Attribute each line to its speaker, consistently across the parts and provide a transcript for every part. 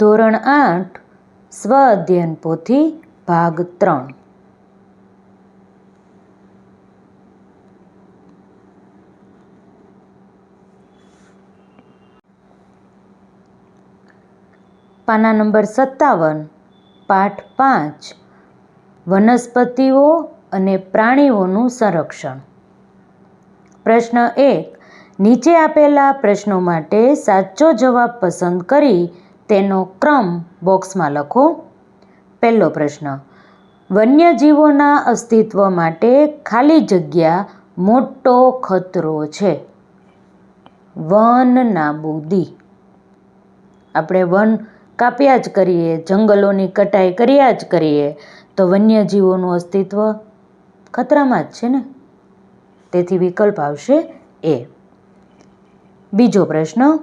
Speaker 1: ધોરણ આઠ, સ્વ અધ્યયન પોથી ભાગ ત્રણ. પાના નંબર સત્તાવન, પાઠ પાંચ, વનસ્પતિઓ અને પ્રાણીઓનું સંરક્ષણ. પ્રશ્ન એક, નીચે આપેલા પ્રશ્નો માટે સાચો જવાબ પસંદ કરી તેનો ક્રમ બોક્સમાં લખો. પહેલો પ્રશ્ન, વન્યજીવોના અસ્તિત્વ માટે ખાલી જગ્યા મોટો ખતરો છે. વન નાબૂદી. આપણે વન કાપ્યા જ કરીએ, જંગલોની કટાઈ કર્યા જ કરીએ, તો વન્યજીવોનું અસ્તિત્વ ખતરામાં જ છે ને? તેથી વિકલ્પ આવશે એ. બીજો પ્રશ્ન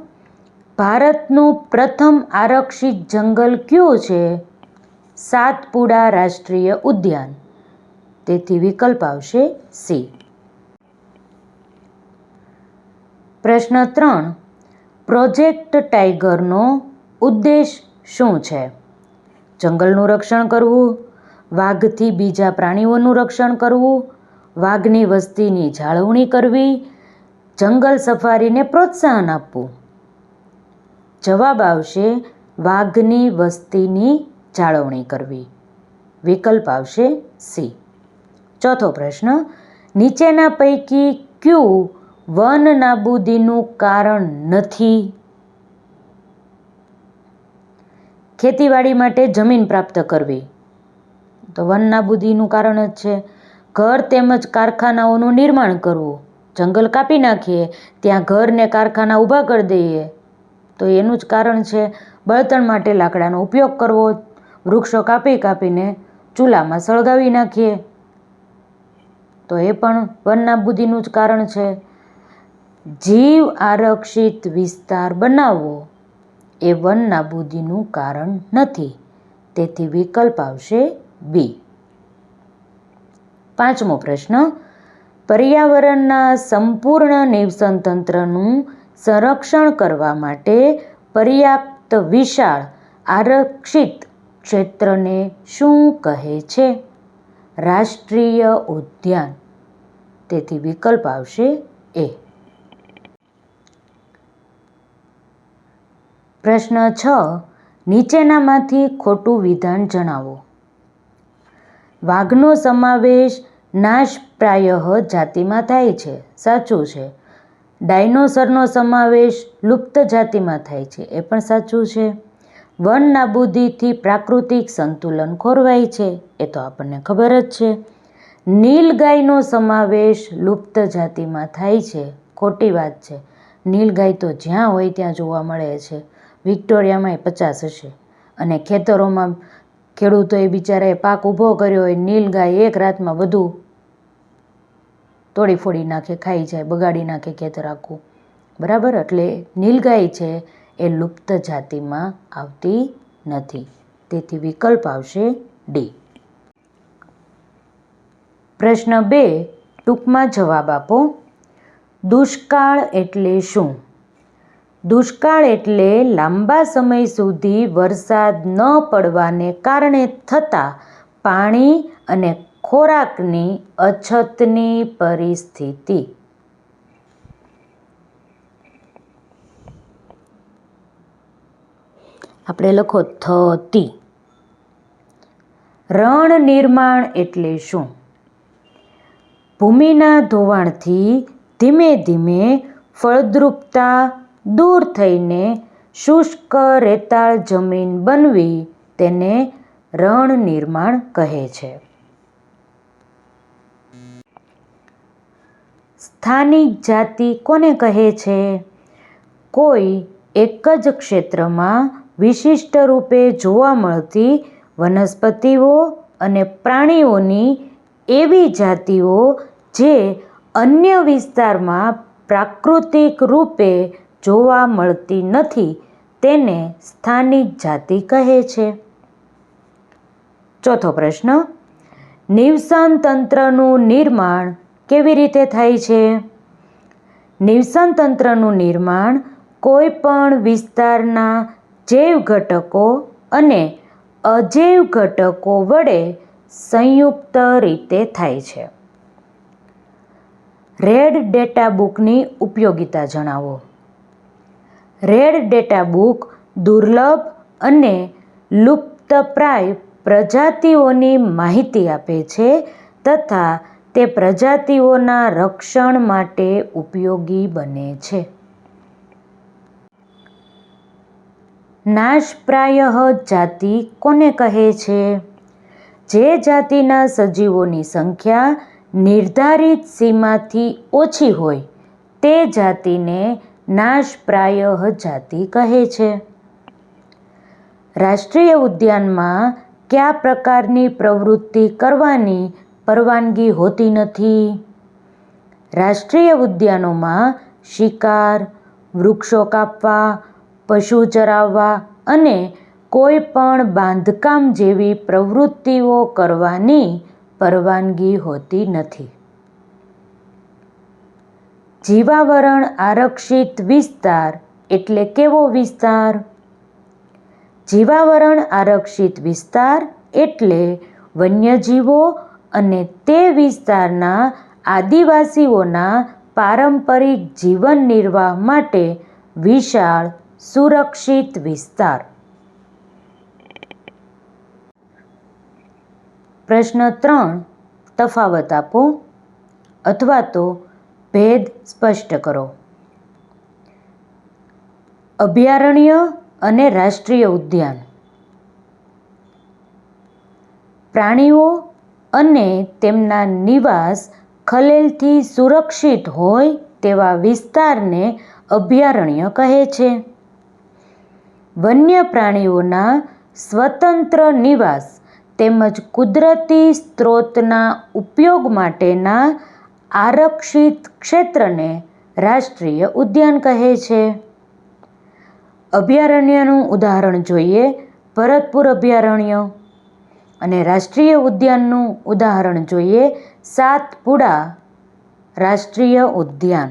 Speaker 1: ભારતનું પ્રથમ આરક્ષિત જંગલ કયું છે? સાતપુડા રાષ્ટ્રીય ઉદ્યાન. તેથી વિકલ્પ આવશે સી. પ્રશ્ન ત્રણ. પ્રોજેક્ટ ટાઈગરનો ઉદ્દેશ શું છે? જંગલનું રક્ષણ કરવું, વાઘથી બીજા પ્રાણીઓનું રક્ષણ કરવું, વાઘની વસ્તીની જાળવણી કરવી, જંગલ સફારીને પ્રોત્સાહન આપવું. જવાબ આવશે, વાઘની વસ્તીની જાળવણી કરવી. વિકલ્પ આવશે સી. ચોથો પ્રશ્ન, નીચેના પૈકી ક્યુ વન નાબૂદીનું કારણ નથી? ખેતીવાડી માટે જમીન પ્રાપ્ત કરવી. તો વન નાબૂદીનું કારણ જ છે. ઘર તેમજ કારખાનાઓનું નિર્માણ કરવું. જંગલ કાપી નાખીએ, ત્યાં ઘર ને કારખાના ઊભા કરી દઈએ. તો એનું જ કારણ છે, બળતણ માટે લાકડાનો ઉપયોગ કરવો. વૃક્ષો કાપી કાપીને ચૂલામાં સળગાવી નાખીએ. તો એ પણ વન નાબૂદીનું જ કારણ છે. જીવ આરક્ષિત વિસ્તાર બનાવવો એ વન નાબૂદીનું કારણ નથી. તેથી વિકલ્પ આવશે બી. પાંચમો પ્રશ્ન, પર્યાવરણના સંપૂર્ણ નિવસન તંત્રનું સંરક્ષણ કરવા માટે પર્યાપ્ત વિશાળ આરક્ષિત ક્ષેત્રને શું કહે છે? રાષ્ટ્રીય ઉદ્યાન. તેથી વિકલ્પ આવશે એ. પ્રશ્ન છ. નીચેનામાંથી ખોટું વિધાન જણાવો. વાઘનો સમાવેશ નાશપ્રાય જાતિમાં થાય છે. સાચું છે. ડાયનોસરનો સમાવેશ લુપ્ત જાતિમાં થાય છે. એ પણ સાચું છે. વન નાબૂદીથી પ્રાકૃતિક સંતુલન ખોરવાય છે. એ તો આપણને ખબર જ છે. નીલગાયનો સમાવેશ લુપ્ત જાતિમાં થાય છે. ખોટી વાત છે. નીલગાય તો જ્યાં હોય ત્યાં જોવા મળે છે. વિક્ટોરિયામાંય પચાસ હશે. અને ખેતરોમાં ખેડૂતોએ બિચારાએ પાક ઊભો કર્યો હોય નીલગાય એક રાતમાં બધું તોડી ફોડી નાખે, ખાઈ જાય, બગાડી નાખે ખેતર આખું બરાબર? એટલે નીલગાય છે એ લુપ્ત જાતિમાં આવતી નથી. તેથી વિકલ્પ આવશે ડી. પ્રશ્ન બે, ટૂંકમાં જવાબ આપો. દુષ્કાળ એટલે શું? દુષ્કાળ એટલે લાંબા સમય સુધી વરસાદ ન પડવાને કારણે થતા પાણી અને ખોરાકની અછતની પરિસ્થિતિ. આપણે લખો થતી. રણ નિર્માણ એટલે શું? ભૂમિના ધોવાણથી ધીમે ધીમે ફળદ્રુપતા દૂર થઈને શુષ્ક રેતાળ જમીન બનવી તેને રણ નિર્માણ કહે છે. સ્થાનિક જાતિ કોને કહે છે? કોઈ એક જ ક્ષેત્રમાં વિશિષ્ટ રૂપે જોવા મળતી વનસ્પતિઓ અને પ્રાણીઓની એવી જાતિઓ જે અન્ય વિસ્તારમાં પ્રાકૃતિક રૂપે જોવા મળતી નથી, તેને સ્થાનિક જાતિ કહે છે. ચોથો પ્રશ્ન. નિવસન તંત્રનું નિર્માણ કેવી રીતે થાય છે? નિવસન તંત્રનું નિર્માણ કોઈ પણ વિસ્તારના જૈવ ઘટકો અને અજૈવ ઘટકો વડે સંયુક્ત રીતે થાય છે. રેડ ડેટા બુકની ઉપયોગિતા જણાવો. રેડ ડેટા બુક દુર્લભ અને લુપ્તપ્રાય પ્રજાતિઓની માહિતી આપે છે તથા તે પ્રજાતિઓના રક્ષણ માટે ઉપયોગી બને છે. નાશપ્રાયઃ જાતિ કોને કહે છે? જે જાતિના સજીવોની સંખ્યા નિર્ધારિત સીમાથી ઓછી હોય, તે જાતિને નાશપ્રાયઃ જાતિ કહે છે. રાષ્ટ્રીય ઉદ્યાનમાં કયા પ્રકારની પ્રવૃત્તિ કરવાની પરવાનગી હોતી નથી. રાષ્ટ્રીય ઉદ્યાનોમાં શિકાર, વૃક્ષો કાપવા, પશુ ચરાવવા અને કોઈ પણ બાંધકામ જેવી પ્રવૃત્તિઓ કરવાની પરવાનગી હોતી નથી. જીવાવરણ આરક્ષિત વિસ્તાર એટલે કેવો વિસ્તાર? જીવાવરણ આરક્ષિત વિસ્તાર એટલે વન્યજીવો અને તે વિસ્તારના આદિવાસીઓના પારંપરિક જીવન નિર્વાહ માટે વિશાળ સુરક્ષિત વિસ્તાર. પ્રશ્ન ત્રણ, તફાવત આપો અથવા તો ભેદ સ્પષ્ટ કરો. અભયારણ્ય અને રાષ્ટ્રીય ઉદ્યાન. પ્રાણીઓ અને તેમના નિવાસ ખલેલથી સુરક્ષિત હોય તેવા વિસ્તારને અભયારણ્ય કહે છે. વન્ય પ્રાણીઓના સ્વતંત્ર નિવાસ તેમજ કુદરતી સ્ત્રોતના ઉપયોગ માટેના આરક્ષિત ક્ષેત્રને રાષ્ટ્રીય ઉદ્યાન કહે છે. અભયારણ્યનું ઉદાહરણ જોઈએ, ભરતપુર અભયારણ્ય. અને રાષ્ટ્રીય ઉદ્યાનનું ઉદાહરણ જોઈએ સાતપુડા રાષ્ટ્રીય ઉદ્યાન.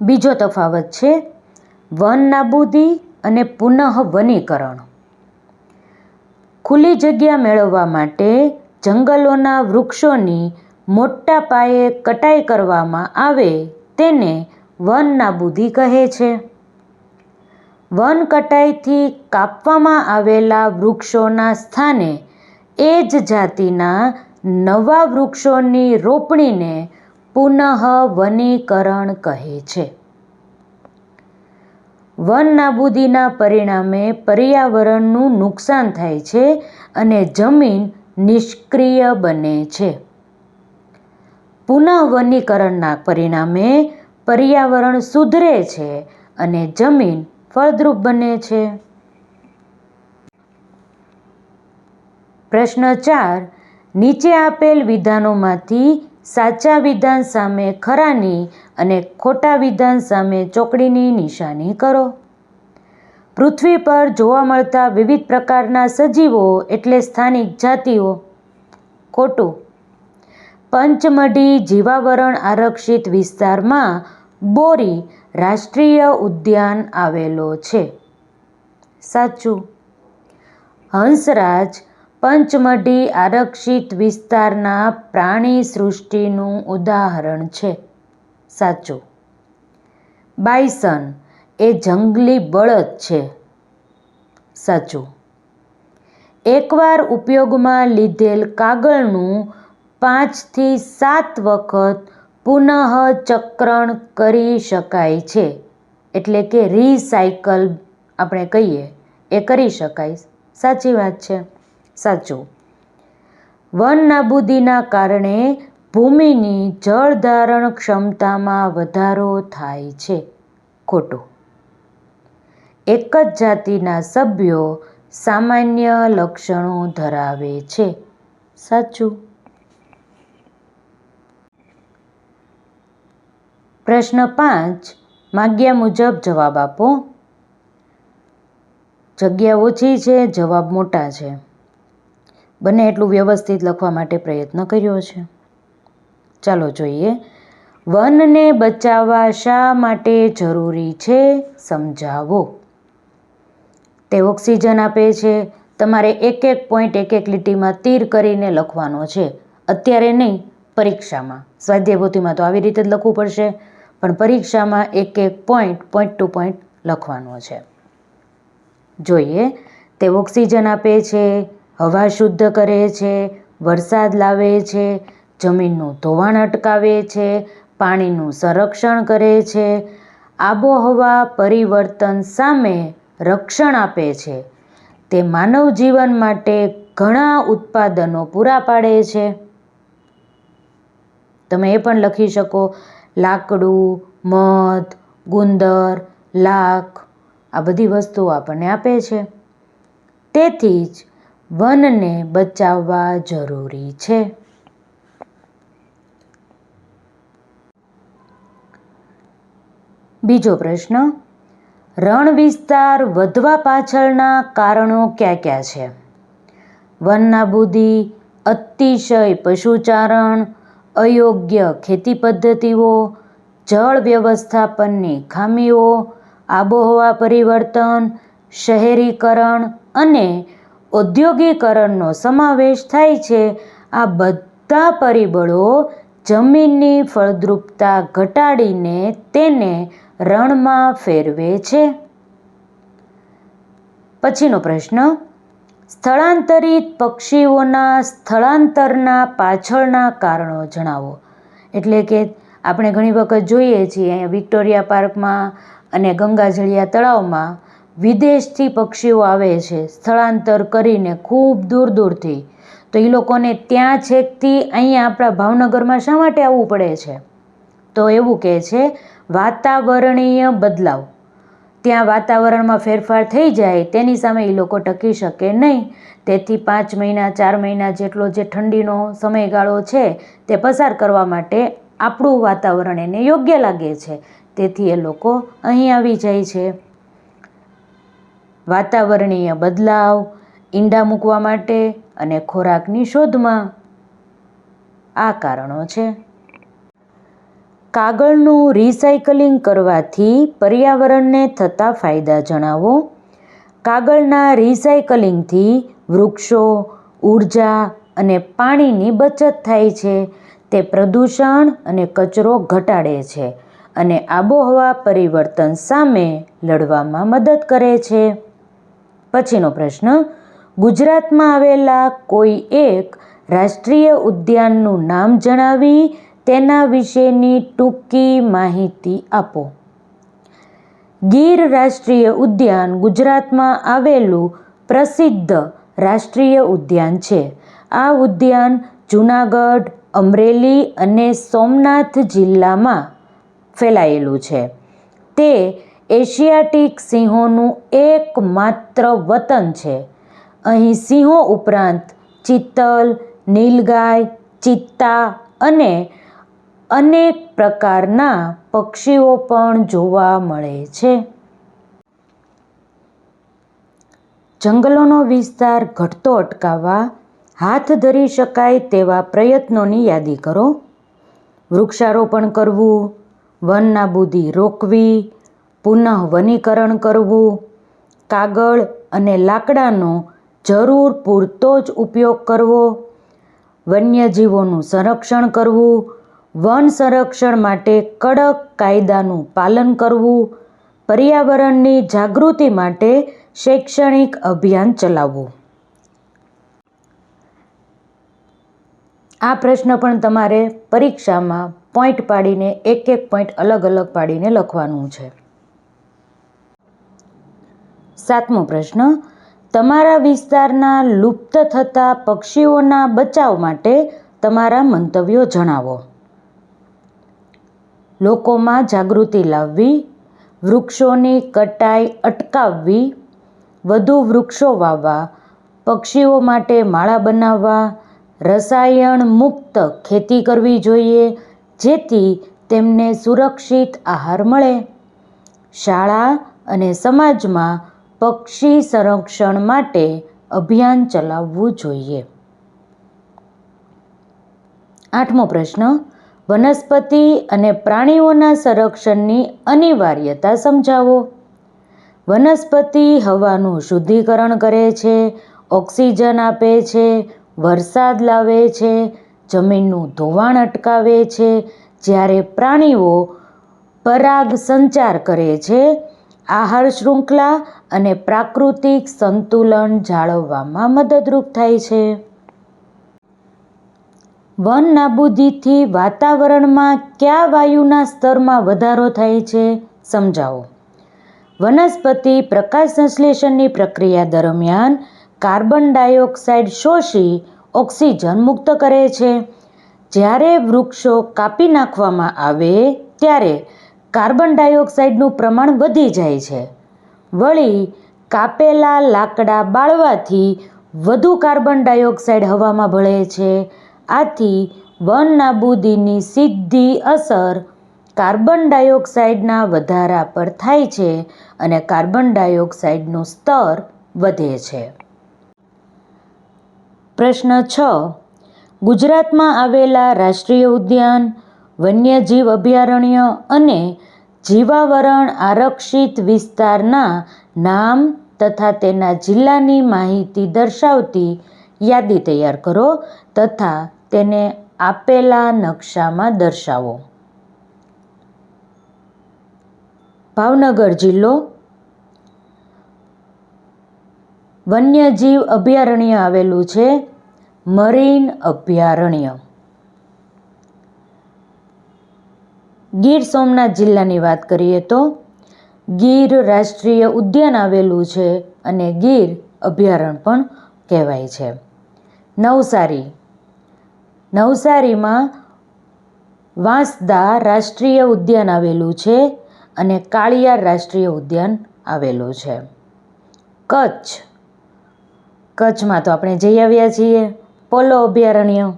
Speaker 1: બીજો તફાવત છે, વન નાબૂદી અને પુનઃ વનીકરણ. ખુલ્લી જગ્યા મેળવવા માટે જંગલોના વૃક્ષોની મોટા પાયે કટાઈ કરવામાં આવે તેને વન નાબૂદી કહે છે. વન કટાઈથી કાપવામાં આવેલા વૃક્ષોના સ્થાને એ જ જાતિના નવા વૃક્ષોની રોપણીને પુનઃ વનીકરણ કહે છે. વન નાબૂદીના પરિણામે પર્યાવરણનું નુકસાન થાય છે અને જમીન નિષ્ક્રિય બને છે. પુનઃવનીકરણના પરિણામે પર્યાવરણ સુધરે છે અને જમીન ફળદ્રુપ બને છે. પ્રશ્ન ચાર. નીચે આપેલ વિધાનોમાંથી સાચા વિધાન સામે ખરાની અને ખોટા વિધાન સામે ચોકડીની નિશાની કરો. પૃથ્વી પર જોવા મળતા વિવિધ પ્રકારના સજીવો એટલે સ્થાનિક જાતિઓ. ખોટું. પંચમઢી જીવાવરણ આરક્ષિત વિસ્તારમાં બોરી રાષ્ટ્રીય ઉદ્યાન આવેલો છે. સાચું. હંસરાજ પંચમઢી આરક્ષિત વિસ્તારના પ્રાણી સૃષ્ટિનું ઉદાહરણ છે. સાચું. બાયસન એ જંગલી બળદ છે. સાચું. એકવાર ઉપયોગમાં લીધેલ કાગળનું પાંચથી સાત વખત પુનઃચક્રણ કરી શકાય છે. એટલે કે રિસાયકલ આપણે કહીએ, એ કરી શકાય. સાચી વાત છે. સાચું. વન નાબૂદીના કારણે ભૂમિની જળધારણ ક્ષમતામાં વધારો થાય છે. ખોટું. એક જ જાતિના સભ્યો સામાન્ય લક્ષણો ધરાવે છે. સાચું. પ્રશ્ન પાંચ, માગ્યા મુજબ જવાબ આપો. જગ્યા ઓછી છે, જવાબ મોટા છે. બને એટલું વ્યવસ્થિત લખવા માટે પ્રયત્ન કર્યો છે. ચાલો જોઈએ. વનને બચાવવા શા માટે જરૂરી છે, સમજાવો. તે ઓક્સિજન આપે છે. તમારે એક એક પોઈન્ટ એક એક લીટીમાં તીર કરીને લખવાનો છે. અત્યારે નહીં, પરીક્ષામાં. સ્વાધ્યાયપોથીમાં તો આવી રીતે જ લખવું પડશે. પણ પરીક્ષામાં એક એક પોઈન્ટ પોઈન્ટ ટુ પોઈન્ટ લખવાનો છે. જોઈએ, તે ઓક્સિજન આપે છે, હવા શુદ્ધ કરે છે, વરસાદ લાવે છે, જમીનનું ધોવાણ અટકાવે છે, પાણીનું સંરક્ષણ કરે છે, આબોહવા પરિવર્તન સામે રક્ષણ આપે છે. તે માનવ જીવન માટે ઘણા ઉત્પાદનો પૂરા પાડે છે. તમે એ પણ લખી શકો લાકડું, મધ, ગુંદર, લાખ આ બધી વસ્તુઓ આપણને આપે છે. તેથી જ વનને બચાવવા જરૂરી છે. બીજો પ્રશ્ન, રણ વિસ્તાર વધવા પાછળના કારણો ક્યાં ક્યાં છે? વન નાબૂદી અતિશય પશુચારણ અયોગ્ય ખેતી પદ્ધતિઓ, જળ વ્યવસ્થાપનની ખામીઓ, આબોહવા પરિવર્તન, શહેરીકરણ અને ઔદ્યોગિકરણનો સમાવેશ થાય છે. આ બધા પરિબળો જમીનની ફળદ્રુપતા ઘટાડીને તેને રણમાં ફેરવે છે. પછીનો પ્રશ્ન સ્થળાંતરિત પક્ષીઓના સ્થળાંતરના પાછળના કારણો જણાવો. એટલે કે આપણે ઘણી વખત જોઈએ છીએ, અહીંયા વિક્ટોરિયા પાર્કમાં અને ગંગાજળિયા તળાવમાં વિદેશથી પક્ષીઓ આવે છે, સ્થળાંતર કરીને ખૂબ દૂર દૂરથી. તો એ લોકોને ત્યાં છેકથી અહીંયા આપણા ભાવનગરમાં શા માટે આવવું પડે છે? તો એવું કહે છે, વાતાવરણીય બદલાવ. ત્યાં વાતાવરણમાં ફેરફાર થઈ જાય, તેની સામે એ લોકો ટકી શકે નહીં. તેથી પાંચ મહિના, ચાર મહિના જેટલો જે ઠંડીનો સમયગાળો છે, તે પસાર કરવા માટે આપણું વાતાવરણ એને યોગ્ય લાગે છે. તેથી એ લોકો અહીં આવી જાય છે. વાતાવરણીય બદલાવ, ઈંડા મૂકવા માટે અને ખોરાકની શોધમાં આ કારણો છે. કાગળનું રિસાયકલિંગ કરવાથી પર્યાવરણને થતા ફાયદા જણાવો. કાગળના રિસાયકલિંગથી વૃક્ષો ઊર્જા અને પાણીની બચત થાય છે. તે પ્રદૂષણ અને કચરો ઘટાડે છે અને આબોહવા પરિવર્તન સામે લડવામાં મદદ કરે છે. પછીનો પ્રશ્ન, ગુજરાતમાં આવેલા કોઈ એક રાષ્ટ્રીય ઉદ્યાનનું નામ જણાવી તેના વિશેની ટૂંકી માહિતી આપો. ગીર રાષ્ટ્રીય ઉદ્યાન ગુજરાતમાં આવેલું પ્રસિદ્ધ રાષ્ટ્રીય ઉદ્યાન છે. આ ઉદ્યાન જૂનાગઢ, અમરેલી અને સોમનાથ જિલ્લામાં ફેલાયેલું છે. તે એશિયાટિક સિંહોનું એકમાત્ર વતન છે. અહીં સિંહો ઉપરાંત ચિત્તલ, નીલગાય, ચિત્તા અને અનેક પ્રકારના પક્ષીઓ પણ જોવા મળે છે. જંગલોનો વિસ્તાર ઘટતો અટકાવવા હાથ ધરી શકાય તેવા પ્રયત્નોની યાદી કરો. વૃક્ષારોપણ કરવું વન રોકવી પુનઃ વનીકરણ કરવું, કાગળ અને લાકડાનો જરૂર પૂરતો જ ઉપયોગ કરવો, વન્યજીવોનું સંરક્ષણ કરવું વન સંરક્ષણ માટે કડક કાયદાનું પાલન કરવું, પર્યાવરણની જાગૃતિ માટે શૈક્ષણિક અભિયાન ચલાવવું. આ પ્રશ્ન પણ તમારે પરીક્ષામાં પોઈન્ટ પાડીને એક એક પોઈન્ટ અલગ અલગ પાડીને લખવાનું છે. સાતમો પ્રશ્ન, તમારા વિસ્તારના લુપ્ત થતા પક્ષીઓના બચાવ માટે તમારા મંતવ્યો જણાવો. લોકોમાં જાગૃતિ લાવવી, વૃક્ષોની કટાઈ અટકાવવી, વધુ વૃક્ષો વાવવા, પક્ષીઓ માટે માળા બનાવવા, રસાયણ મુક્ત ખેતી કરવી જોઈએ, જેથી તેમને સુરક્ષિત આહાર મળે. શાળા અને સમાજમાં પક્ષી સંરક્ષણ માટે અભિયાન ચલાવવું જોઈએ. આઠમો પ્રશ્ન વનસ્પતિ અને પ્રાણીઓના સંરક્ષણની અનિવાર્યતા સમજાવો. વનસ્પતિ હવાનું શુદ્ધિકરણ કરે છે, ઓક્સિજન આપે છે, વરસાદ લાવે છે, જમીનનું ધોવાણ અટકાવે છે, જ્યારે પ્રાણીઓ પરાગ સંચાર કરે છે, આહાર શૃંખલા અને પ્રાકૃતિક સંતુલન જાળવવામાં મદદરૂપ થાય છે. વન નાબૂદીથી વાતાવરણમાં કયા વાયુના સ્તરમાં વધારો થાય છે, સમજાવો. વનસ્પતિ પ્રકાશ સંશ્લેષણની પ્રક્રિયા દરમિયાન કાર્બન ડાયોક્સાઇડ શોષી ઓક્સિજન મુક્ત કરે છે. જ્યારે વૃક્ષો કાપી નાખવામાં આવે, ત્યારે કાર્બન ડાયોક્સાઇડનું પ્રમાણ વધી જાય છે. વળી કાપેલા લાકડા બાળવાથી વધુ કાર્બન ડાયોક્સાઇડ હવામાં ભળે છે. આથી વન નાબૂદીની સીધી અસર કાર્બન ડાયોક્સાઇડના વધારા પર થાય છે અને કાર્બન ડાયોક્સાઇડનું સ્તર વધે છે. પ્રશ્ન છ. ગુજરાતમાં આવેલા રાષ્ટ્રીય ઉદ્યાન, વન્યજીવ અભયારણ્ય અને જીવાવરણ આરક્ષિત વિસ્તારના નામ તથા તેના જિલ્લાની માહિતી દર્શાવતી યાદી તૈયાર કરો તથા તેને આપેલા નકશામાં દર્શાવો. ભાવનગર જિલ્લો. વન્યજીવ અભયારણ્ય આવેલું છે મરીન અભયારણ્ય. ગીર સોમનાથ જિલ્લાની વાત કરીએ તો ગીર રાષ્ટ્રીય ઉદ્યાન આવેલું છે અને ગીર અભયારણ્ય પણ કહેવાય છે. નવસારી. નવસારીમાં વાંસદા રાષ્ટ્રીય ઉદ્યાન આવેલું છે અને કાળિયાર રાષ્ટ્રીય ઉદ્યાન આવેલું છે. કચ્છ. કચ્છમાં તો આપણે જઈ આવ્યા છીએ. પોલો અભયારણ્ય.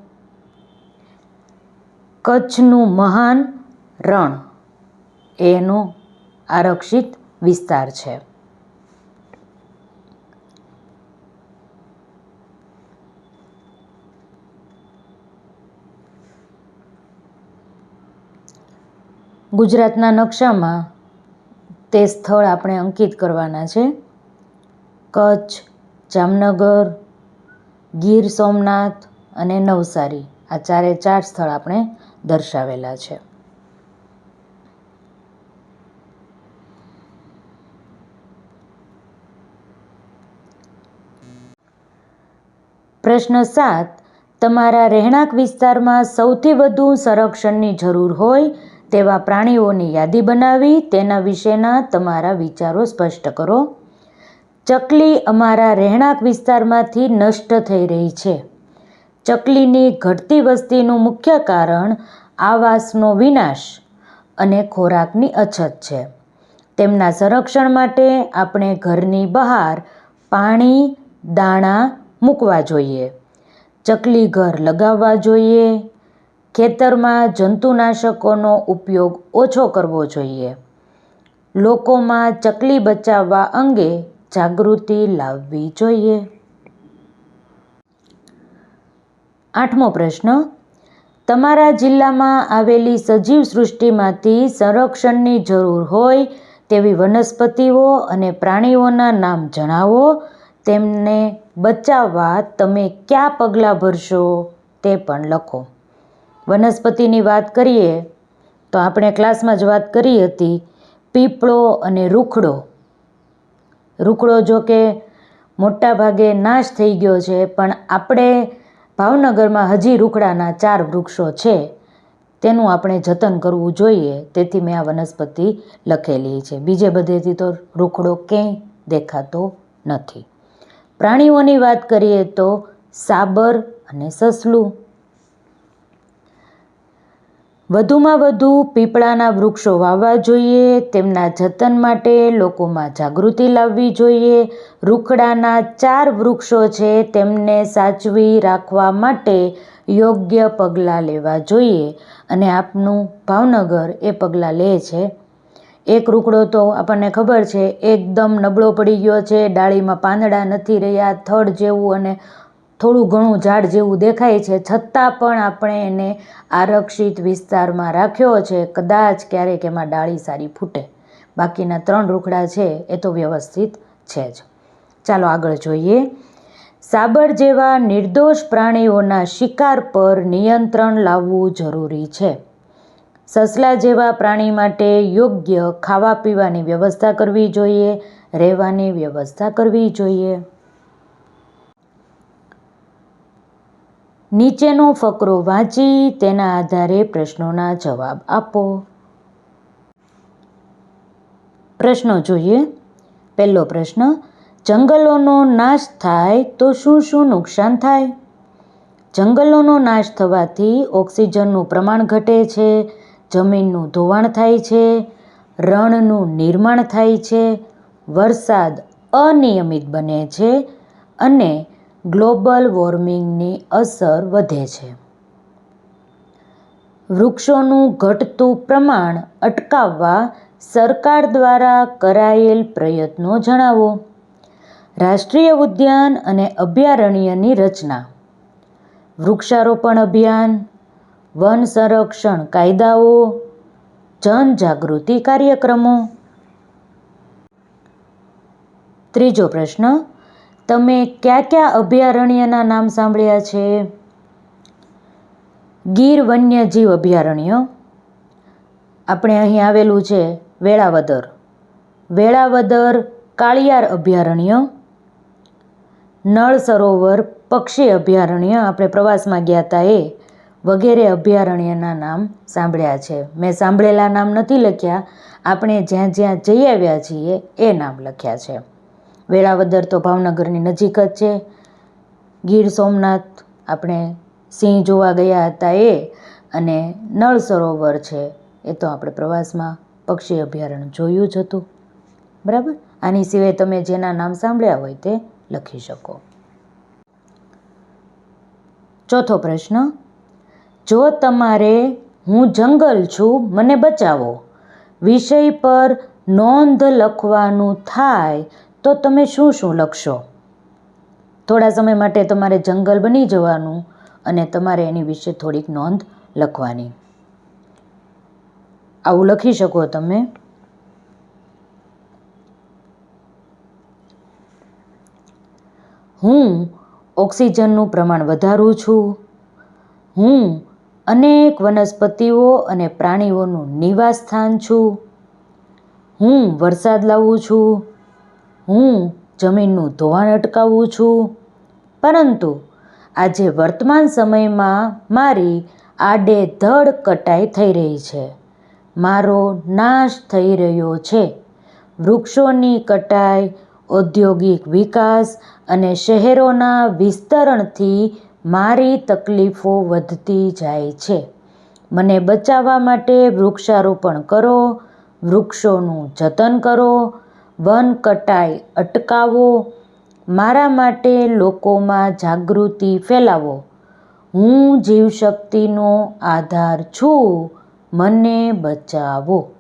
Speaker 1: કચ્છનું મહાન રણ. એનો આરક્ષિત વિસ્તાર છે. ગુજરાતના નકશામાં તે સ્થળ આપણે અંકિત કરવાના છે. કચ્છ, જામનગર, ગીર સોમનાથ અને નવસારી. આ ચારે ચાર સ્થળ આપણે દર્શાવેલા છે. પ્રશ્ન સાત, તમારા રહેણાંક વિસ્તારમાં સૌથી વધુ સંરક્ષણની જરૂર હોય તેવા પ્રાણીઓની યાદી બનાવી, તેના વિશેના તમારા વિચારો સ્પષ્ટ કરો. ચકલી અમારા રહેણાંક વિસ્તારમાંથી નષ્ટ થઈ રહી છે. ચકલીની ઘટતી વસ્તીનું મુખ્ય કારણ આવાસનો વિનાશ અને ખોરાકની અછત છે. તેમના સંરક્ષણ માટે આપણે ઘરની બહાર પાણી, દાણા મૂકવા જોઈએ. ચકલી ઘર લગાવવા જોઈએ. ખેતરમાં જંતુનાશકોનો ઉપયોગ ઓછો કરવો જોઈએ. લોકોમાં ચકલી બચાવવા અંગે જાગૃતિ લાવવી જોઈએ. આઠમો પ્રશ્ન. તમારા જિલ્લામાં આવેલી સજીવ સૃષ્ટિમાંથી સંરક્ષણની જરૂર હોય તેવી વનસ્પતિઓ અને પ્રાણીઓના નામ જણાવો. તેમને બચાવવા તમે કયા પગલાં ભરશો તે પણ લખો. વનસ્પતિની વાત કરીએ, તો આપણે ક્લાસમાં જ વાત કરી હતી પીપળો અને રૂખડો. રૂખડો જો કે મોટા ભાગે નાશ થઈ ગયો છે, પણ આપણે ભાવનગરમાં હજી રૂખડાના ચાર વૃક્ષો છે. તેનું આપણે જતન કરવું જોઈએ, તેથી મેં આ વનસ્પતિ લખેલી છે. બીજે બધેથી તો રૂખડો ક્યાંય દેખાતો નથી. પ્રાણીઓની વાત કરીએ તો સાબર અને સસલું. વધુમાં વધુ પીપળાના વૃક્ષો વાવવા જોઈએ, તેમના જતન માટે લોકોમાં જાગૃતિ લાવવી જોઈએ. રૂખડાના ચાર વૃક્ષો છે, તેમને સાચવી રાખવા માટે યોગ્ય પગલાં લેવા જોઈએ અને આપનું ભાવનગર એ પગલાં લે છે. એક રૂખડો તો આપણને ખબર છે, એકદમ નબળો પડી ગયો છે, ડાળીમાં પાંદડા નથી રહ્યા, થડ જેવું અને થોડું ઘણું ઝાડ જેવું દેખાય છે, છતાં પણ આપણે એને આરક્ષિત વિસ્તારમાં રાખ્યો છે. કદાચ ક્યારેક એમાં ડાળી સારી ફૂટે. બાકીના ત્રણ રૂખડા છે, એ તો વ્યવસ્થિત છે જ. ચાલો આગળ જોઈએ. સાબર જેવા નિર્દોષ પ્રાણીઓના શિકાર પર નિયંત્રણ લાવવું જરૂરી છે. સસલા જેવા પ્રાણી માટે યોગ્ય ખાવા પીવાની વ્યવસ્થા કરવી જોઈએ, રહેવાની વ્યવસ્થા કરવી જોઈએ. નીચેનો ફકરો વાંચી તેના આધારે પ્રશ્નોના જવાબ આપો. પ્રશ્નો જોઈએ. પહેલો પ્રશ્ન, જંગલોનો નાશ થાય તો શું શું નુકસાન થાય? જંગલોનો નાશ થવાથી ઓક્સિજનનું પ્રમાણ ઘટે છે, જમીનનું ધોવાણ થાય છે, રણનું નિર્માણ થાય છે, વરસાદ અનિયમિત બને છે અને ગ્લોબલ વોર્મિંગની અસર વધે છે. વૃક્ષોનું ઘટતું પ્રમાણ અટકાવવા સરકાર દ્વારા કરાયેલ પ્રયત્નો જણાવો. રાષ્ટ્રીય ઉદ્યાન અને અભયારણ્યની રચના. વૃક્ષારોપણ અભિયાન. વન સંરક્ષણ કાયદાઓ. જનજાગૃતિ કાર્યક્રમો. ત્રીજો પ્રશ્ન તમે કયા કયા અભયારણ્યના નામ સાંભળ્યા છે? ગીર વન્યજીવ અભયારણ્ય. આપણે અહીં આવેલું છે વેળાવદર. વેળાવદર કાળિયાર અભયારણ્ય. નળ સરોવર પક્ષી અભયારણ્ય આપણે પ્રવાસમાં ગયા હતા એ વગેરે અભયારણ્યના નામ સાંભળ્યા છે. મેં સાંભળેલા નામ નથી લખ્યા. આપણે જ્યાં જ્યાં જઈ આવ્યા છીએ એ નામ લખ્યા છે. વેળાવદર તો ભાવનગરની નજીક જ છે. ગીર સોમનાથ આપણે સિંહ જોવા ગયા હતા એ, અને નળ સરોવર છે. એ તો આપણે પ્રવાસમાં પક્ષી અભયારણ્ય જોયું જ હતું. બરાબર? આની સિવાય તમે જેના નામ સાંભળ્યા હોય તે લખી શકો. ચોથો પ્રશ્ન, જો તમારે હું જંગલ છું, મને બચાવો. વિષય પર નોંધ લખવાનું થાય તો તમે શું શું લખશો? થોડા સમય માટે તમારે જંગલ બની જવાનું અને તમારે એની વિશે થોડીક નોંધ લખવાની. આવું લખી શકો તમે. હું ઓક્સિજનનું પ્રમાણ વધારું છું. હું અનેક વનસ્પતિઓ અને પ્રાણીઓનું નિવાસ સ્થાન છું. હું વરસાદ લાવું છું. હું જમીનનું ધોવાણ અટકાવું છું. પરંતુ આજે વર્તમાન સમયમાં મારી આડેધડ કટાઈ થઈ રહી છે. મારો નાશ થઈ રહ્યો છે. વૃક્ષોની કટાઈ, ઔદ્યોગિક વિકાસ અને શહેરોના વિસ્તરણથી મારી તકલીફો વધતી જાય છે. મને બચાવવા માટે વૃક્ષારોપણ કરો, વૃક્ષોનું જતન કરો વન કટાઈ અટકાવો. મારા માટે લોકોમાં જાગૃતિ ફેલાવો. હું જીવશક્તિનો આધાર છું. મને બચાવો.